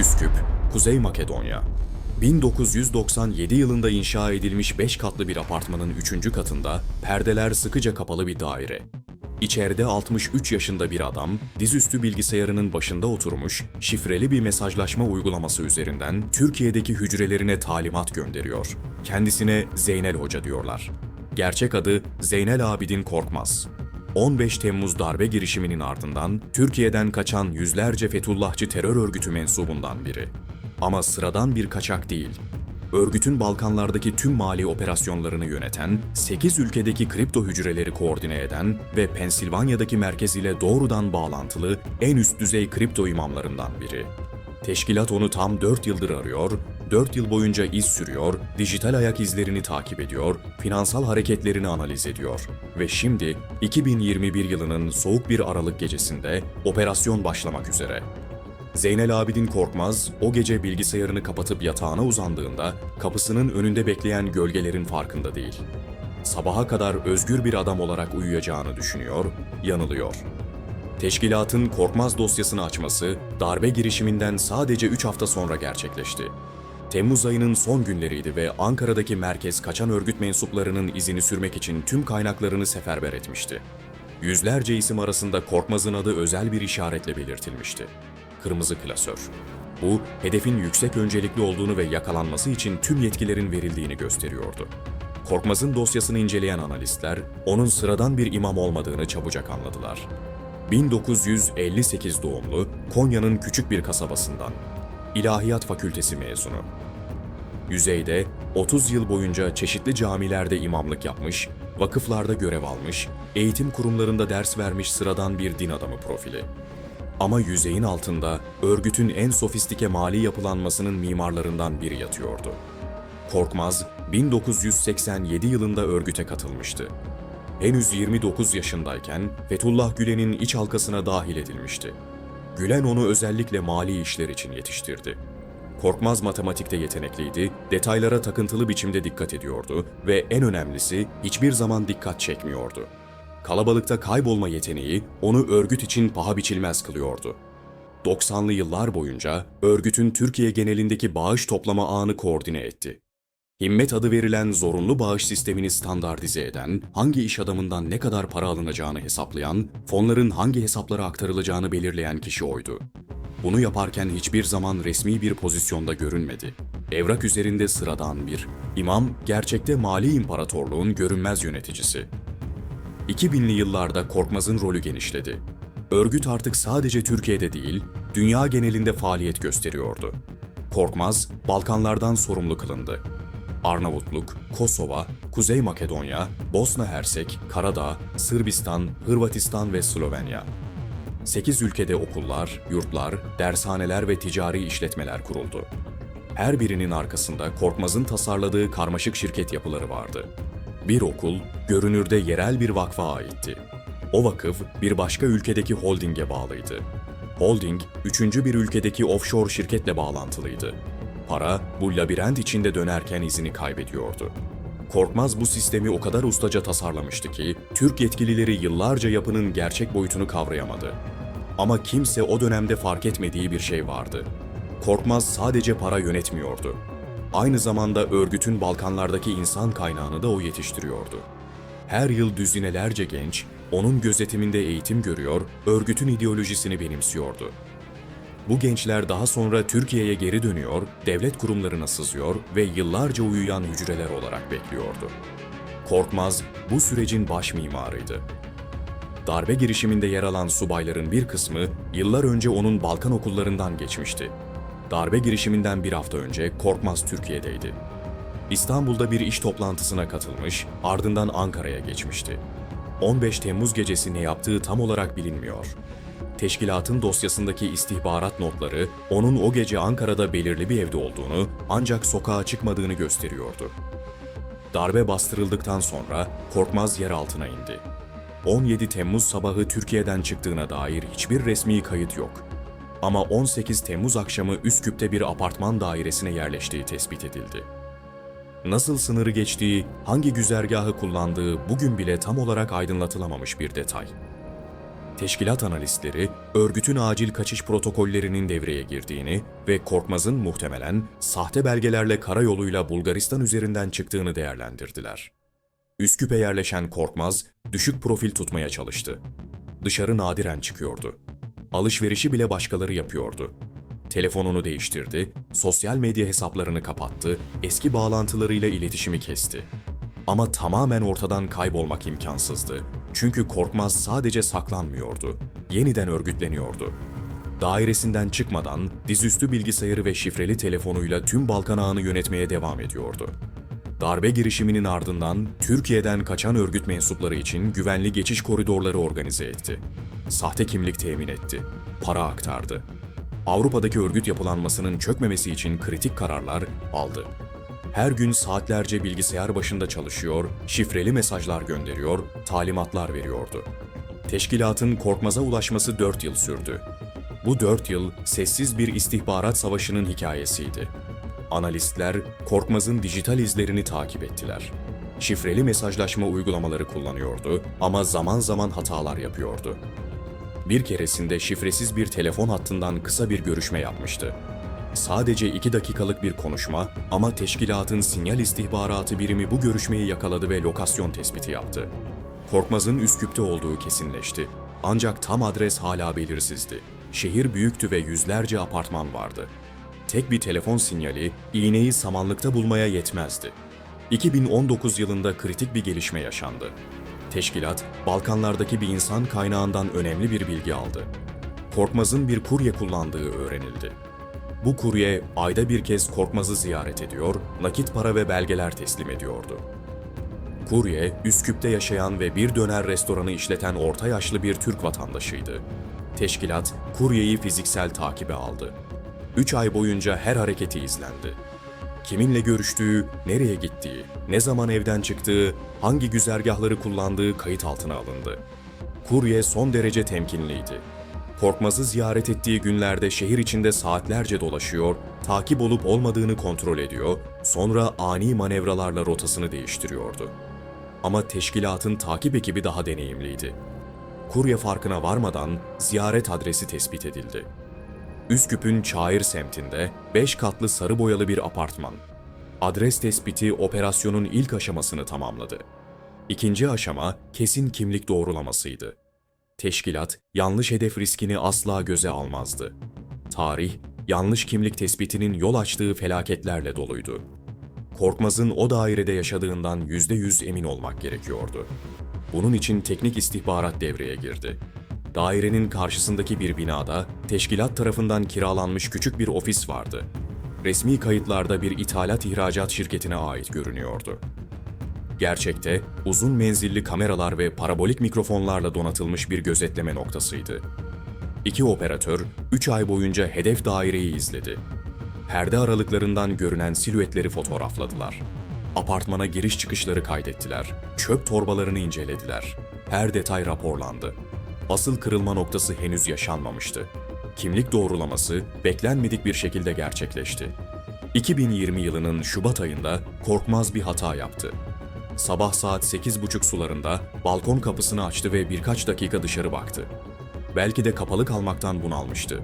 Üsküp, Kuzey Makedonya. 1997 yılında inşa edilmiş 5 katlı bir apartmanın 3. katında perdeler sıkıca kapalı bir daire. İçeride 63 yaşında bir adam, dizüstü bilgisayarının başında oturmuş, şifreli bir mesajlaşma uygulaması üzerinden Türkiye'deki hücrelerine talimat gönderiyor. Kendisine Zeynel Hoca diyorlar. Gerçek adı Zeynel Abidin Korkmaz. 15 Temmuz darbe girişiminin ardından Türkiye'den kaçan yüzlerce Fethullahçı terör örgütü mensubundan biri. Ama sıradan bir kaçak değil. Örgütün Balkanlardaki tüm mali operasyonlarını yöneten, 8 ülkedeki kripto hücreleri koordine eden ve Pensilvanya'daki merkeziyle doğrudan bağlantılı en üst düzey kripto imamlarından biri. Teşkilat onu tam 4 yıldır arıyor, 4 yıl boyunca iz sürüyor, dijital ayak izlerini takip ediyor, finansal hareketlerini analiz ediyor. Ve şimdi 2021 yılının soğuk bir Aralık gecesinde operasyon başlamak üzere. Zeynel Abidin Korkmaz o gece bilgisayarını kapatıp yatağına uzandığında kapısının önünde bekleyen gölgelerin farkında değil. Sabaha kadar özgür bir adam olarak uyuyacağını düşünüyor, yanılıyor. Teşkilatın Korkmaz dosyasını açması darbe girişiminden sadece 3 hafta sonra gerçekleşti. Temmuz ayının son günleriydi ve Ankara'daki merkez kaçan örgüt mensuplarının izini sürmek için tüm kaynaklarını seferber etmişti. Yüzlerce isim arasında Korkmaz'ın adı özel bir işaretle belirtilmişti. Kırmızı klasör. Bu, hedefin yüksek öncelikli olduğunu ve yakalanması için tüm yetkilerin verildiğini gösteriyordu. Korkmaz'ın dosyasını inceleyen analistler, onun sıradan bir imam olmadığını çabucak anladılar. 1958 doğumlu, Konya'nın küçük bir kasabasından. İlahiyat Fakültesi mezunu. Yüzeyde 30 yıl boyunca çeşitli camilerde imamlık yapmış, vakıflarda görev almış, eğitim kurumlarında ders vermiş sıradan bir din adamı profili. Ama yüzeyin altında örgütün en sofistike mali yapılanmasının mimarlarından biri yatıyordu. Korkmaz, 1987 yılında örgüte katılmıştı. Henüz 29 yaşındayken Fethullah Gülen'in iç halkasına dahil edilmişti. Gülen onu özellikle mali işler için yetiştirdi. Korkmaz matematikte yetenekliydi, detaylara takıntılı biçimde dikkat ediyordu ve en önemlisi hiçbir zaman dikkat çekmiyordu. Kalabalıkta kaybolma yeteneği onu örgüt için paha biçilmez kılıyordu. 90'lı yıllar boyunca örgütün Türkiye genelindeki bağış toplama ağını koordine etti. Himmet adı verilen zorunlu bağış sistemini standartize eden, hangi iş adamından ne kadar para alınacağını hesaplayan, fonların hangi hesaplara aktarılacağını belirleyen kişi oydu. Bunu yaparken hiçbir zaman resmi bir pozisyonda görünmedi. Evrak üzerinde sıradan bir, imam gerçekte mali imparatorluğun görünmez yöneticisi. 2000'li yıllarda Korkmaz'ın rolü genişledi. Örgüt artık sadece Türkiye'de değil, dünya genelinde faaliyet gösteriyordu. Korkmaz, Balkanlardan sorumlu kılındı. Arnavutluk, Kosova, Kuzey Makedonya, Bosna Hersek, Karadağ, Sırbistan, Hırvatistan ve Slovenya. 8 ülkede okullar, yurtlar, dershaneler ve ticari işletmeler kuruldu. Her birinin arkasında Korkmaz'ın tasarladığı karmaşık şirket yapıları vardı. Bir okul, görünürde yerel bir vakfa aitti. O vakıf bir başka ülkedeki holdinge bağlıydı. Holding, üçüncü bir ülkedeki offshore şirketle bağlantılıydı. Para bu labirent içinde dönerken izini kaybediyordu. Korkmaz bu sistemi o kadar ustaca tasarlamıştı ki Türk yetkilileri yıllarca yapının gerçek boyutunu kavrayamadı. Ama kimse o dönemde fark etmediği bir şey vardı. Korkmaz sadece para yönetmiyordu. Aynı zamanda örgütün Balkanlardaki insan kaynağını da o yetiştiriyordu. Her yıl düzinelerce genç, onun gözetiminde eğitim görüyor, örgütün ideolojisini benimsiyordu. Bu gençler daha sonra Türkiye'ye geri dönüyor, devlet kurumlarına sızıyor ve yıllarca uyuyan hücreler olarak bekliyordu. Korkmaz bu sürecin baş mimarıydı. Darbe girişiminde yer alan subayların bir kısmı yıllar önce onun Balkan okullarından geçmişti. Darbe girişiminden bir hafta önce Korkmaz Türkiye'deydi. İstanbul'da bir iş toplantısına katılmış, ardından Ankara'ya geçmişti. 15 Temmuz gecesi ne yaptığı tam olarak bilinmiyor. Teşkilatın dosyasındaki istihbarat notları onun o gece Ankara'da belirli bir evde olduğunu ancak sokağa çıkmadığını gösteriyordu. Darbe bastırıldıktan sonra Korkmaz yer altına indi. 17 Temmuz sabahı Türkiye'den çıktığına dair hiçbir resmi kayıt yok. Ama 18 Temmuz akşamı Üsküp'te bir apartman dairesine yerleştiği tespit edildi. Nasıl sınırı geçtiği, hangi güzergahı kullandığı bugün bile tam olarak aydınlatılamamış bir detay. Teşkilat analistleri örgütün acil kaçış protokollerinin devreye girdiğini ve Korkmaz'ın muhtemelen sahte belgelerle karayoluyla Bulgaristan üzerinden çıktığını değerlendirdiler. Üsküp'e yerleşen Korkmaz düşük profil tutmaya çalıştı. Dışarı nadiren çıkıyordu. Alışverişi bile başkaları yapıyordu. Telefonunu değiştirdi, sosyal medya hesaplarını kapattı, eski bağlantılarıyla iletişimi kesti. Ama tamamen ortadan kaybolmak imkansızdı. Çünkü Korkmaz sadece saklanmıyordu, yeniden örgütleniyordu. Dairesinden çıkmadan dizüstü bilgisayarı ve şifreli telefonuyla tüm Balkan ağını yönetmeye devam ediyordu. Darbe girişiminin ardından Türkiye'den kaçan örgüt mensupları için güvenli geçiş koridorları organize etti. Sahte kimlik temin etti. Para aktardı. Avrupa'daki örgüt yapılanmasının çökmemesi için kritik kararlar aldı. Her gün saatlerce bilgisayar başında çalışıyor, şifreli mesajlar gönderiyor, talimatlar veriyordu. Teşkilatın Korkmaz'a ulaşması 4 yıl sürdü. Bu 4 yıl sessiz bir istihbarat savaşının hikayesiydi. Analistler Korkmaz'ın dijital izlerini takip ettiler. Şifreli mesajlaşma uygulamaları kullanıyordu ama zaman zaman hatalar yapıyordu. Bir keresinde şifresiz bir telefon hattından kısa bir görüşme yapmıştı. Sadece iki dakikalık bir konuşma ama teşkilatın sinyal istihbaratı birimi bu görüşmeyi yakaladı ve lokasyon tespiti yaptı. Korkmaz'ın Üsküp'te olduğu kesinleşti. Ancak tam adres hala belirsizdi. Şehir büyüktü ve yüzlerce apartman vardı. Tek bir telefon sinyali iğneyi samanlıkta bulmaya yetmezdi. 2019 yılında kritik bir gelişme yaşandı. Teşkilat, Balkanlardaki bir insan kaynağından önemli bir bilgi aldı. Korkmaz'ın bir kurye kullandığı öğrenildi. Bu kurye ayda bir kez Korkmaz'ı ziyaret ediyor, nakit para ve belgeler teslim ediyordu. Kurye, Üsküp'te yaşayan ve bir döner restoranı işleten orta yaşlı bir Türk vatandaşıydı. Teşkilat, kuryeyi fiziksel takibe aldı. Üç ay boyunca her hareketi izlendi. Kiminle görüştüğü, nereye gittiği, ne zaman evden çıktığı, hangi güzergahları kullandığı kayıt altına alındı. Kurye son derece temkinliydi. Korkmaz'ı ziyaret ettiği günlerde şehir içinde saatlerce dolaşıyor, takip olup olmadığını kontrol ediyor, sonra ani manevralarla rotasını değiştiriyordu. Ama teşkilatın takip ekibi daha deneyimliydi. Kurye farkına varmadan ziyaret adresi tespit edildi. Üsküp'ün Çayır semtinde 5 katlı sarı boyalı bir apartman. Adres tespiti operasyonun ilk aşamasını tamamladı. İkinci aşama kesin kimlik doğrulamasıydı. Teşkilat yanlış hedef riskini asla göze almazdı. Tarih, yanlış kimlik tespitinin yol açtığı felaketlerle doluydu. Korkmaz'ın o dairede yaşadığından yüzde yüz emin olmak gerekiyordu. Bunun için teknik istihbarat devreye girdi. Dairenin karşısındaki bir binada teşkilat tarafından kiralanmış küçük bir ofis vardı. Resmi kayıtlarda bir ithalat ihracat şirketine ait görünüyordu. Gerçekte uzun menzilli kameralar ve parabolik mikrofonlarla donatılmış bir gözetleme noktasıydı. İki operatör 3 ay boyunca hedef daireyi izledi. Perde aralıklarından görünen silüetleri fotoğrafladılar. Apartmana giriş çıkışları kaydettiler. Çöp torbalarını incelediler. Her detay raporlandı. Asıl kırılma noktası henüz yaşanmamıştı. Kimlik doğrulaması beklenmedik bir şekilde gerçekleşti. 2020 yılının Şubat ayında korkmaz bir hata yaptı. Sabah saat 8.30 sularında balkon kapısını açtı ve birkaç dakika dışarı baktı. Belki de kapalı kalmaktan bunalmıştı.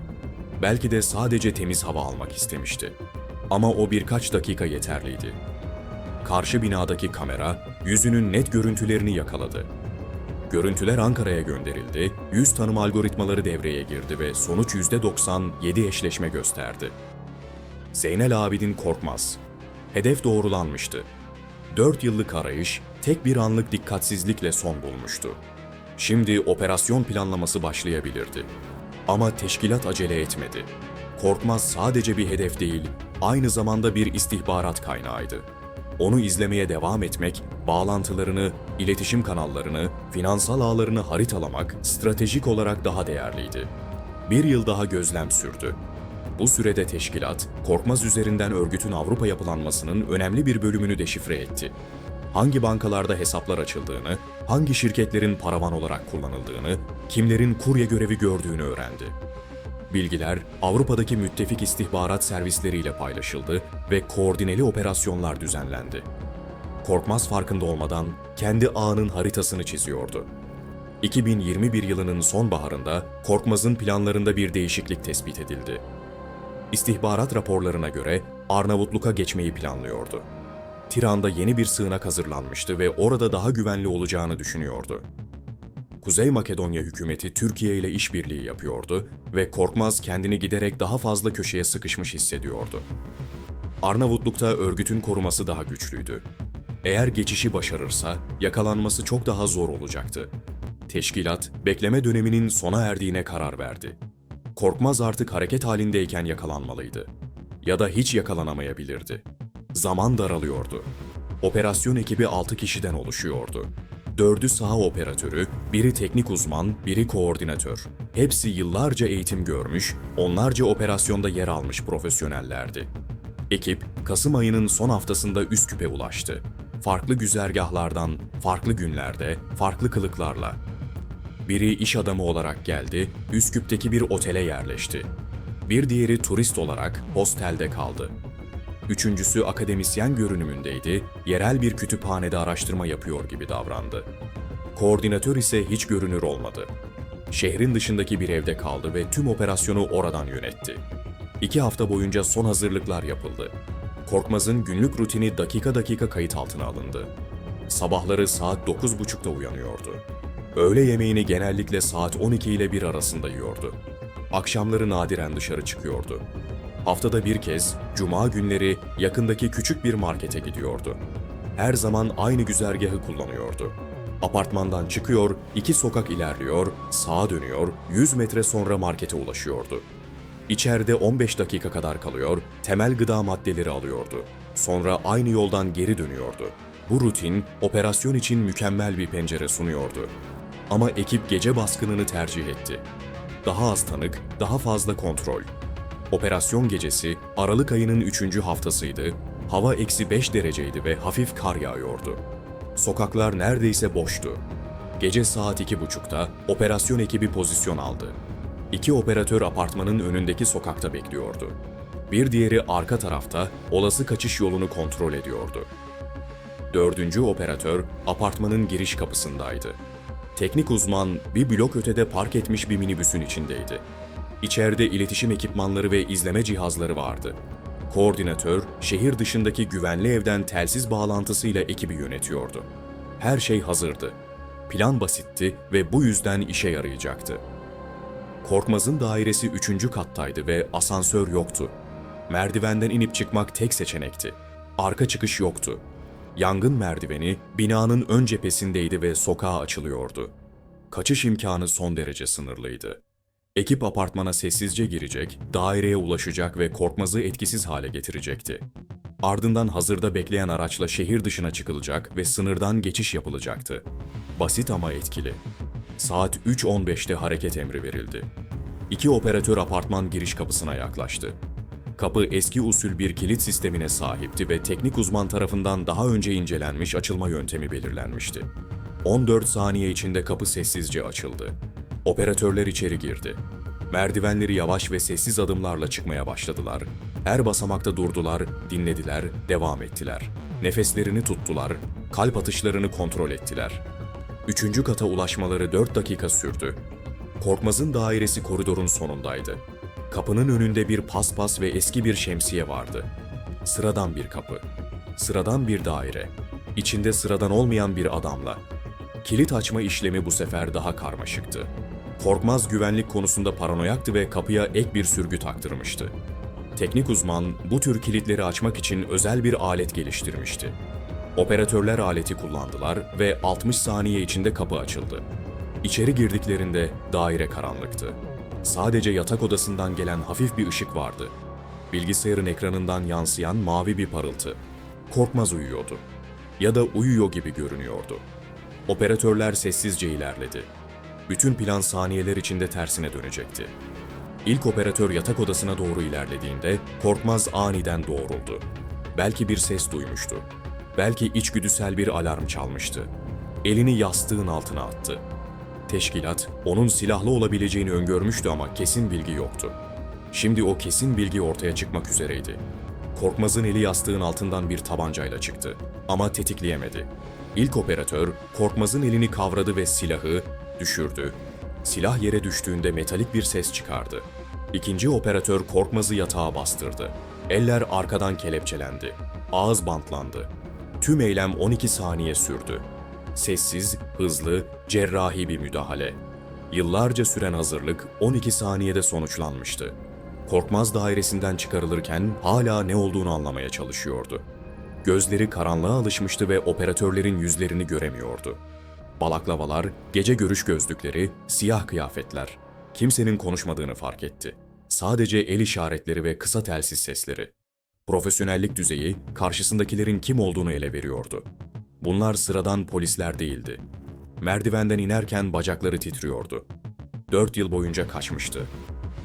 Belki de sadece temiz hava almak istemişti. Ama o birkaç dakika yeterliydi. Karşı binadaki kamera yüzünün net görüntülerini yakaladı. Görüntüler Ankara'ya gönderildi, yüz tanım algoritmaları devreye girdi ve sonuç %97 eşleşme gösterdi. Zeynel Abidin Korkmaz. Hedef doğrulanmıştı. 4 yıllık arayış tek bir anlık dikkatsizlikle son bulmuştu. Şimdi operasyon planlaması başlayabilirdi. Ama teşkilat acele etmedi. Korkmaz sadece bir hedef değil, aynı zamanda bir istihbarat kaynağıydı. Onu izlemeye devam etmek, bağlantılarını, iletişim kanallarını, finansal ağlarını haritalamak stratejik olarak daha değerliydi. Bir yıl daha gözlem sürdü. Bu sürede teşkilat, Korkmaz üzerinden örgütün Avrupa yapılanmasının önemli bir bölümünü deşifre etti. Hangi bankalarda hesaplar açıldığını, hangi şirketlerin paravan olarak kullanıldığını, kimlerin kurye görevi gördüğünü öğrendi. Bilgiler Avrupa'daki müttefik istihbarat servisleriyle paylaşıldı ve koordineli operasyonlar düzenlendi. Korkmaz farkında olmadan kendi ağının haritasını çiziyordu. 2021 yılının sonbaharında Korkmaz'ın planlarında bir değişiklik tespit edildi. İstihbarat raporlarına göre Arnavutluk'a geçmeyi planlıyordu. Tiran'da yeni bir sığınak hazırlanmıştı ve orada daha güvenli olacağını düşünüyordu. Kuzey Makedonya hükümeti Türkiye ile işbirliği yapıyordu ve Korkmaz kendini giderek daha fazla köşeye sıkışmış hissediyordu. Arnavutluk'ta örgütün koruması daha güçlüydü. Eğer geçişi başarırsa yakalanması çok daha zor olacaktı. Teşkilat, bekleme döneminin sona erdiğine karar verdi. Korkmaz artık hareket halindeyken yakalanmalıydı. Ya da hiç yakalanamayabilirdi. Zaman daralıyordu. Operasyon ekibi 6 kişiden oluşuyordu. Dördü saha operatörü, biri teknik uzman, biri koordinatör. Hepsi yıllarca eğitim görmüş, onlarca operasyonda yer almış profesyonellerdi. Ekip, Kasım ayının son haftasında Üsküp'e ulaştı. Farklı güzergahlardan, farklı günlerde, farklı kılıklarla. Biri iş adamı olarak geldi, Üsküp'teki bir otele yerleşti. Bir diğeri turist olarak hostelde kaldı. Üçüncüsü akademisyen görünümündeydi, yerel bir kütüphanede araştırma yapıyor gibi davrandı. Koordinatör ise hiç görünür olmadı. Şehrin dışındaki bir evde kaldı ve tüm operasyonu oradan yönetti. İki hafta boyunca son hazırlıklar yapıldı. Korkmaz'ın günlük rutini dakika dakika kayıt altına alındı. Sabahları saat 9.30'da uyanıyordu. Öğle yemeğini genellikle saat 12 ile 1 arasında yiyordu. Akşamları nadiren dışarı çıkıyordu. Haftada bir kez, cuma günleri yakındaki küçük bir markete gidiyordu. Her zaman aynı güzergahı kullanıyordu. Apartmandan çıkıyor, iki sokak ilerliyor, sağa dönüyor, 100 metre sonra markete ulaşıyordu. İçeride 15 dakika kadar kalıyor, temel gıda maddeleri alıyordu. Sonra aynı yoldan geri dönüyordu. Bu rutin operasyon için mükemmel bir pencere sunuyordu. Ama ekip gece baskınını tercih etti. Daha az tanık, daha fazla kontrol. Operasyon gecesi Aralık ayının 3. haftasıydı. Hava eksi 5 dereceydi ve hafif kar yağıyordu. Sokaklar neredeyse boştu. Gece saat 2.30'da operasyon ekibi pozisyon aldı. İki operatör apartmanın önündeki sokakta bekliyordu. Bir diğeri arka tarafta olası kaçış yolunu kontrol ediyordu. Dördüncü operatör apartmanın giriş kapısındaydı. Teknik uzman bir blok ötede park etmiş bir minibüsün içindeydi. İçeride iletişim ekipmanları ve izleme cihazları vardı. Koordinatör, şehir dışındaki güvenli evden telsiz bağlantısıyla ekibi yönetiyordu. Her şey hazırdı. Plan basitti ve bu yüzden işe yarayacaktı. Korkmaz'ın dairesi üçüncü kattaydı ve asansör yoktu. Merdivenden inip çıkmak tek seçenekti. Arka çıkış yoktu. Yangın merdiveni binanın ön cephesindeydi ve sokağa açılıyordu. Kaçış imkanı son derece sınırlıydı. Ekip apartmana sessizce girecek, daireye ulaşacak ve Korkmaz'ı etkisiz hale getirecekti. Ardından hazırda bekleyen araçla şehir dışına çıkılacak ve sınırdan geçiş yapılacaktı. Basit ama etkili. Saat 3.15'te hareket emri verildi. İki operatör apartman giriş kapısına yaklaştı. Kapı eski usul bir kilit sistemine sahipti ve teknik uzman tarafından daha önce incelenmiş açılma yöntemi belirlenmişti. 14 saniye içinde kapı sessizce açıldı. Operatörler içeri girdi. Merdivenleri yavaş ve sessiz adımlarla çıkmaya başladılar. Her basamakta durdular, dinlediler, devam ettiler. Nefeslerini tuttular, kalp atışlarını kontrol ettiler. Üçüncü kata ulaşmaları 4 dakika sürdü. Korkmaz'ın dairesi koridorun sonundaydı. Kapının önünde bir paspas ve eski bir şemsiye vardı. Sıradan bir kapı. Sıradan bir daire. İçinde sıradan olmayan bir adamla. Kilit açma işlemi bu sefer daha karmaşıktı. Korkmaz güvenlik konusunda paranoyaktı ve kapıya ek bir sürgü taktırmıştı. Teknik uzman bu tür kilitleri açmak için özel bir alet geliştirmişti. Operatörler aleti kullandılar ve 60 saniye içinde kapı açıldı. İçeri girdiklerinde daire karanlıktı. Sadece yatak odasından gelen hafif bir ışık vardı. Bilgisayarın ekranından yansıyan mavi bir parıltı. Korkmaz uyuyordu. Ya da uyuyor gibi görünüyordu. Operatörler sessizce ilerledi. Bütün plan saniyeler içinde tersine dönecekti. İlk operatör yatak odasına doğru ilerlediğinde Korkmaz aniden doğruldu. Belki bir ses duymuştu. Belki içgüdüsel bir alarm çalmıştı. Elini yastığın altına attı. Teşkilat onun silahlı olabileceğini öngörmüştü ama kesin bilgi yoktu. Şimdi o kesin bilgi ortaya çıkmak üzereydi. Korkmaz'ın eli yastığın altından bir tabancayla çıktı ama tetikleyemedi. İlk operatör Korkmaz'ın elini kavradı ve silahı düşürdü. Silah yere düştüğünde metalik bir ses çıkardı. İkinci operatör Korkmaz'ı yatağa bastırdı. Eller arkadan kelepçelendi. Ağız bantlandı. Tüm eylem 12 saniye sürdü. Sessiz, hızlı, cerrahi bir müdahale. Yıllarca süren hazırlık 12 saniyede sonuçlanmıştı. Korkmaz dairesinden çıkarılırken hala ne olduğunu anlamaya çalışıyordu. Gözleri karanlığa alışmıştı ve operatörlerin yüzlerini göremiyordu. Balaklavalar, gece görüş gözlükleri, siyah kıyafetler. Kimsenin konuşmadığını fark etti. Sadece el işaretleri ve kısa telsiz sesleri. Profesyonellik düzeyi karşısındakilerin kim olduğunu ele veriyordu. Bunlar sıradan polisler değildi. Merdivenden inerken bacakları titriyordu. Dört yıl boyunca kaçmıştı.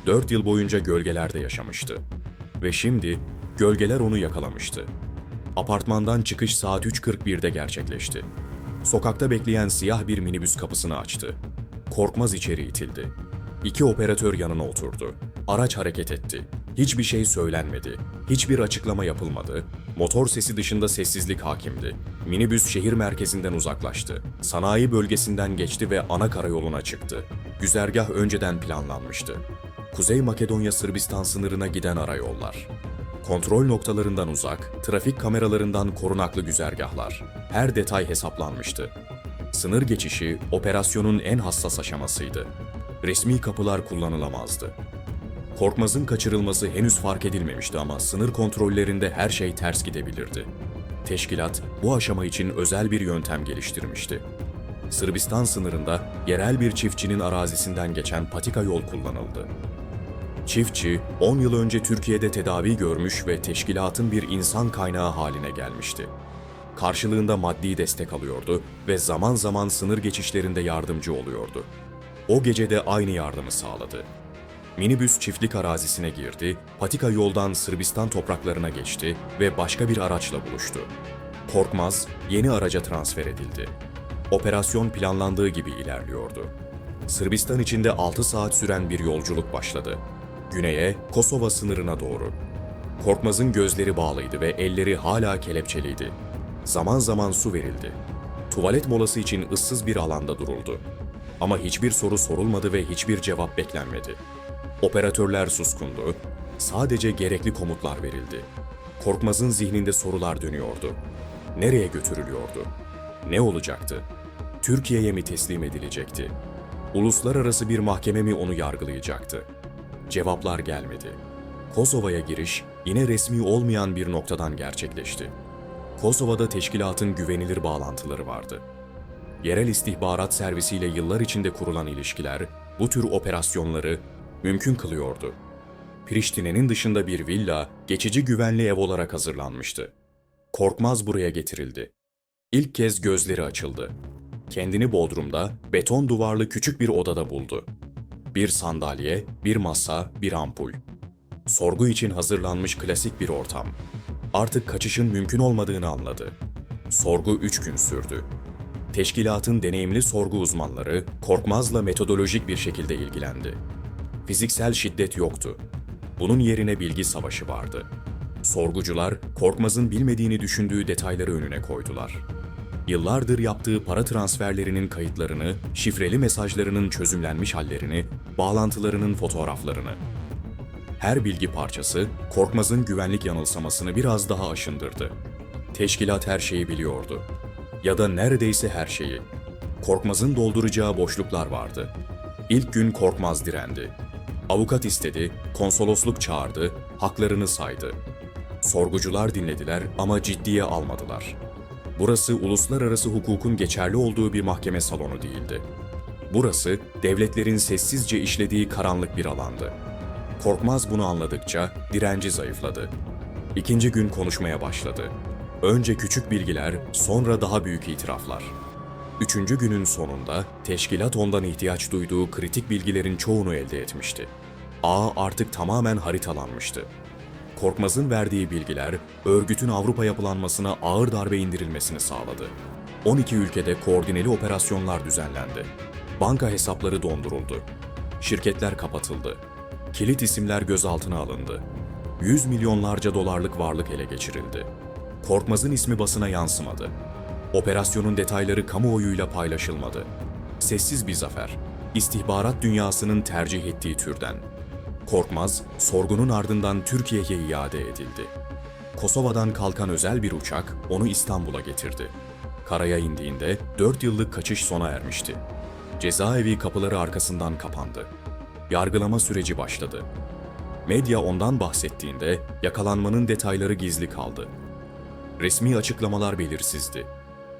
Dört yıl boyunca gölgelerde yaşamıştı. Ve şimdi gölgeler onu yakalamıştı. Apartmandan çıkış saat 3.41'de gerçekleşti. Sokakta bekleyen siyah bir minibüs kapısını açtı. Korkmaz içeri itildi. İki operatör yanına oturdu. Araç hareket etti. Hiçbir şey söylenmedi. Hiçbir açıklama yapılmadı. Motor sesi dışında sessizlik hakimdi. Minibüs şehir merkezinden uzaklaştı. Sanayi bölgesinden geçti ve ana karayoluna çıktı. Güzergah önceden planlanmıştı. Kuzey Makedonya Sırbistan sınırına giden arayollar. Kontrol noktalarından uzak, trafik kameralarından korunaklı güzergahlar. Her detay hesaplanmıştı. Sınır geçişi operasyonun en hassas aşamasıydı. Resmi kapılar kullanılamazdı. Korkmaz'ın kaçırılması henüz fark edilmemişti ama sınır kontrollerinde her şey ters gidebilirdi. Teşkilat bu aşama için özel bir yöntem geliştirmişti. Sırbistan sınırında yerel bir çiftçinin arazisinden geçen patika yol kullanıldı. Çiftçi, 10 yıl önce Türkiye'de tedavi görmüş ve teşkilatın bir insan kaynağı haline gelmişti. Karşılığında maddi destek alıyordu ve zaman zaman sınır geçişlerinde yardımcı oluyordu. O gece de aynı yardımı sağladı. Minibüs çiftlik arazisine girdi, patika yoldan Sırbistan topraklarına geçti ve başka bir araçla buluştu. Korkmaz, yeni araca transfer edildi. Operasyon planlandığı gibi ilerliyordu. Sırbistan içinde 6 saat süren bir yolculuk başladı. Güneye, Kosova sınırına doğru. Korkmaz'ın gözleri bağlıydı ve elleri hala kelepçeliydi. Zaman zaman su verildi. Tuvalet molası için ıssız bir alanda duruldu. Ama hiçbir soru sorulmadı ve hiçbir cevap beklenmedi. Operatörler suskundu. Sadece gerekli komutlar verildi. Korkmaz'ın zihninde sorular dönüyordu. Nereye götürülüyordu? Ne olacaktı? Türkiye'ye mi teslim edilecekti? Uluslararası bir mahkeme mi onu yargılayacaktı? Cevaplar gelmedi. Kosova'ya giriş yine resmi olmayan bir noktadan gerçekleşti. Kosova'da teşkilatın güvenilir bağlantıları vardı. Yerel istihbarat servisiyle yıllar içinde kurulan ilişkiler bu tür operasyonları mümkün kılıyordu. Priştine'nin dışında bir villa geçici güvenli ev olarak hazırlanmıştı. Korkmaz buraya getirildi. İlk kez gözleri açıldı. Kendini bodrumda, beton duvarlı küçük bir odada buldu. Bir sandalye, bir masa, bir ampul. Sorgu için hazırlanmış klasik bir ortam. Artık kaçışın mümkün olmadığını anladı. Sorgu üç gün sürdü. Teşkilatın deneyimli sorgu uzmanları Korkmaz'la metodolojik bir şekilde ilgilendi. Fiziksel şiddet yoktu. Bunun yerine bilgi savaşı vardı. Sorgucular Korkmaz'ın bilmediğini düşündüğü detayları önüne koydular. Yıllardır yaptığı para transferlerinin kayıtlarını, şifreli mesajlarının çözümlenmiş hallerini, bağlantılarının fotoğraflarını. Her bilgi parçası Korkmaz'ın güvenlik yanılsamasını biraz daha aşındırdı. Teşkilat her şeyi biliyordu. Ya da neredeyse her şeyi. Korkmaz'ın dolduracağı boşluklar vardı. İlk gün Korkmaz direndi. Avukat istedi, konsolosluk çağırdı, haklarını saydı. Sorgucular dinlediler ama ciddiye almadılar. Burası uluslararası hukukun geçerli olduğu bir mahkeme salonu değildi. Burası devletlerin sessizce işlediği karanlık bir alandı. Korkmaz bunu anladıkça direnci zayıfladı. İkinci gün konuşmaya başladı. Önce küçük bilgiler, sonra daha büyük itiraflar. Üçüncü günün sonunda teşkilat ondan ihtiyaç duyduğu kritik bilgilerin çoğunu elde etmişti. Ağ artık tamamen haritalanmıştı. Korkmaz'ın verdiği bilgiler, örgütün Avrupa yapılanmasına ağır darbe indirilmesini sağladı. 12 ülkede koordineli operasyonlar düzenlendi. Banka hesapları donduruldu. Şirketler kapatıldı. Kilit isimler gözaltına alındı. Yüz milyonlarca dolarlık varlık ele geçirildi. Korkmaz'ın ismi basına yansımadı. Operasyonun detayları kamuoyuyla paylaşılmadı. Sessiz bir zafer. İstihbarat dünyasının tercih ettiği türden. Korkmaz, sorgunun ardından Türkiye'ye iade edildi. Kosova'dan kalkan özel bir uçak onu İstanbul'a getirdi. Karaya indiğinde 4 yıllık kaçış sona ermişti. Cezaevi kapıları arkasından kapandı. Yargılama süreci başladı. Medya ondan bahsettiğinde yakalanmanın detayları gizli kaldı. Resmi açıklamalar belirsizdi.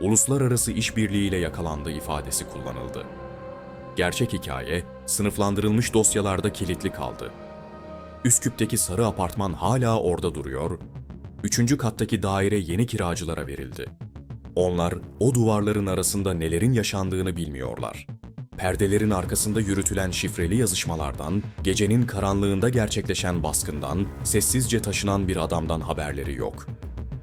Uluslararası işbirliğiyle yakalandığı ifadesi kullanıldı. Gerçek hikaye sınıflandırılmış dosyalarda kilitli kaldı. Üsküp'teki sarı apartman hala orada duruyor, üçüncü kattaki daire yeni kiracılara verildi. Onlar o duvarların arasında nelerin yaşandığını bilmiyorlar. Perdelerin arkasında yürütülen şifreli yazışmalardan, gecenin karanlığında gerçekleşen baskından, sessizce taşınan bir adamdan haberleri yok.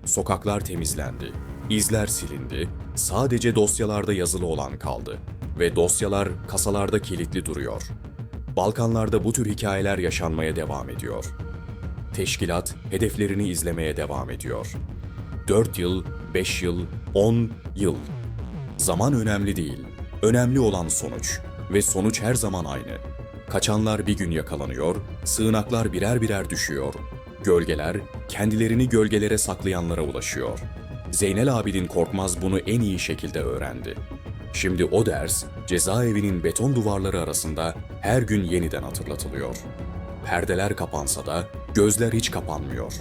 Sokaklar temizlendi, izler silindi, sadece dosyalarda yazılı olan kaldı ve dosyalar kasalarda kilitli duruyor. Balkanlarda bu tür hikayeler yaşanmaya devam ediyor. Teşkilat hedeflerini izlemeye devam ediyor. 4 yıl, 5 yıl, 10 yıl. Zaman önemli değil. Önemli olan sonuç. Ve sonuç her zaman aynı. Kaçanlar bir gün yakalanıyor, sığınaklar birer birer düşüyor. Gölgeler kendilerini gölgelere saklayanlara ulaşıyor. Zeynel Abidin Korkmaz bunu en iyi şekilde öğrendi. Şimdi o ders cezaevinin beton duvarları arasında her gün yeniden hatırlatılıyor. Perdeler kapansa da gözler hiç kapanmıyor.